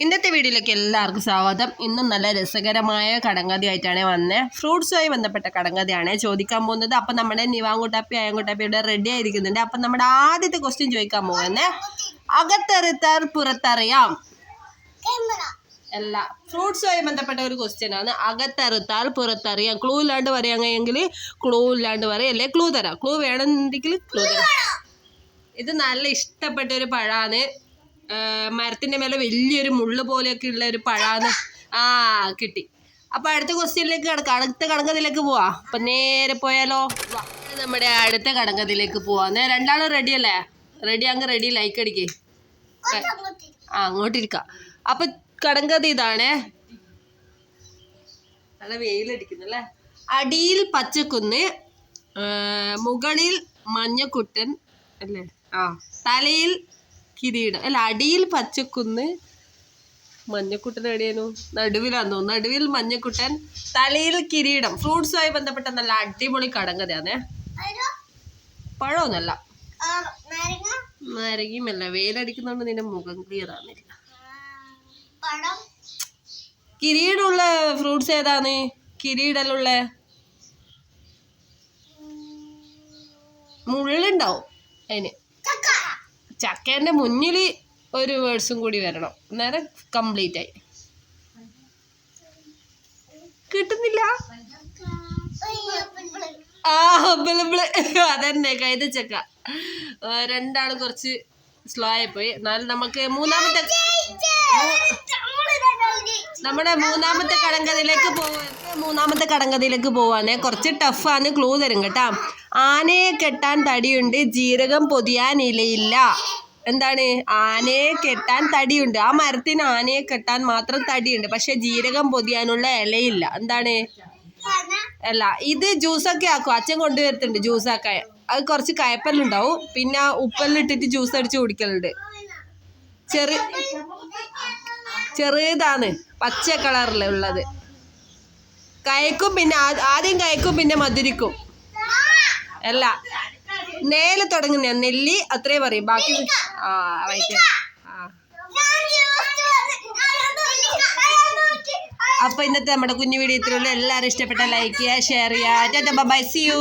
ഇന്നത്തെ വീഡിയോയിലേക്ക് എല്ലാവർക്കും സ്വാഗതം. ഇന്നും നല്ല രസകരമായ കടങ്കഥയായിട്ടാണ് വന്നത് ഫ്രൂട്ട്സുമായി ബന്ധപ്പെട്ട കടങ്കഥയാണ് ചോദിക്കാൻ പോകുന്നത്. അപ്പം നമ്മുടെ നിവാങ്കുട്ടാപ്പി അയങ്കുട്ടാപ്പി ഇവിടെ റെഡി ആയിരിക്കുന്നുണ്ട്. അപ്പം നമ്മുടെ ആദ്യത്തെ ക്വസ്റ്റ്യൻ ചോദിക്കാൻ പോകുന്നത് അകത്തെറുത്താർ പുറത്തറിയാം. അല്ല ഫ്രൂട്ട്സുമായി ബന്ധപ്പെട്ട ഒരു ക്വസ്റ്റ്യൻ ആണ്. അകത്തെറുത്താൽ പുറത്തറിയാം. ക്ലൂ ഇല്ലാണ്ട് പറയുകയാണെങ്കിൽ ക്ലൂ ഇല്ലാണ്ട് പറയാം. അല്ലെ? ക്ലൂ തരാം. ക്ലൂ വേണമെന്നുണ്ടെങ്കിൽ ക്ലൂ തരാം. ഇത് നല്ല ഇഷ്ടപ്പെട്ട ഒരു പഴമാണ് മരത്തിന്റെ മേലെ വലിയൊരു മുള്ള് പോലെയൊക്കെ ഉള്ള ഒരു പഴാന്ന് ആ കിട്ടി. അപ്പൊ അടുത്ത ക്വസ്റ്റ്യനിലേക്ക് കിടക്കാം. അടുത്ത കടങ്കതിലേക്ക് പോവാ. അപ്പൊ നേരെ പോയാലോ. നമ്മുടെ അടുത്ത കടങ്കതിലേക്ക് പോവാ. രണ്ടാളും റെഡി അല്ലേ? റെഡി അങ്ങ് റെഡി ലൈക്ക് അടിക്കേ. ആ അങ്ങോട്ടിരിക്കാം അപ്പൊ കടങ്കഥ ഇതാണേ. നല്ല വെയിലടിക്കുന്നല്ലേ അടിയിൽ പച്ചക്കുന്ന് മുകളിൽ മഞ്ഞക്കുട്ടൻ അല്ലേ? ആ തലയിൽ കിരീടം. അല്ല അടിയിൽ പച്ചക്കുന്ന് മഞ്ഞക്കുട്ടൻ എവിടെയായിരുന്നു? നടുവിലാന്ന് തോന്നുന്നു. നടുവിൽ മഞ്ഞക്കുട്ടൻ തലയിൽ കിരീടം. ഫ്രൂട്ട്സുമായി ബന്ധപ്പെട്ട നല്ല അടിപൊളി കടങ്കഥയാണേ പഴമൊന്നല്ല നാരങ്ങയുമല്ല വെയിലടിക്കുന്നോണ്ട് നിന്റെ മുഖം ക്ലിയർ ആവുന്നില്ല. കിരീടമുള്ള ഫ്രൂട്ട്സ് ഏതാണ്? കിരീടലുള്ള? മുള്ളുണ്ടാവും അതിന്. ചക്കേന്റെ മുന്നിൽ ഒരു വേർഡ്സും കൂടി വരണം. അന്നേരം കംപ്ലീറ്റ് ആയി. കിട്ടുന്നില്ല? ആ ബിളിബിൾ അതന്നെ കൈതച്ചക്ക. ചക്ക രണ്ടാളും കുറച്ച് സ്ലോ ആയിപ്പോയി. എന്നാലും നമുക്ക് മൂന്നാമത്തെ നമ്മുടെ മൂന്നാമത്തെ കടങ്കഥയിലേക്ക് പോവാ മൂന്നാമത്തെ കടങ്കഥയിലേക്ക് പോവാണ്. കുറച്ച് ടഫാണ് ക്ലൂ തരും കേട്ടാ. ആനയെ കെട്ടാൻ തടിയുണ്ട്. ജീരകം പൊതിയാൻ ഇലയില്ല. എന്താണ്? ആനയെ കെട്ടാൻ തടിയുണ്ട്. ആ മരത്തിന് ആനയെ കെട്ടാൻ മാത്രം തടിയുണ്ട്. പക്ഷെ ജീരകം പൊതിയാനുള്ള ഇലയില്ല. എന്താണ്? അല്ല ഇത് ജ്യൂസൊക്കെ ആക്കും. അച്ഛൻ കൊണ്ടുവരുത്തുണ്ട് ജ്യൂസാക്കാൻ അത് കുറച്ച് കയപ്പല്ലുണ്ടാവും. പിന്നെ ഉപ്പെല്ലിട്ടിട്ട് ജ്യൂസ് അടിച്ച് കുടിക്കലുണ്ട്. ചെറു ചെറുതാണ്. പച്ച കളറിലുള്ളത് കയക്കും പിന്നെ ആദ്യം കയക്കും പിന്നെ മധുരിക്കും. അല്ല നേൽ തുടങ്ങുന്ന നെല്ലി അത്രേ പറയും. ബാക്കി ആ റൈറ്റ് അപ്പൊ ഇന്നത്തെ നമ്മുടെ കുഞ്ഞു വീഡിയോ ഇത്രയുള്ള എല്ലാവരും ഇഷ്ടപ്പെട്ട ലൈക്ക് ചെയ്യുക ഷെയർ ചെയ്യുക. By C U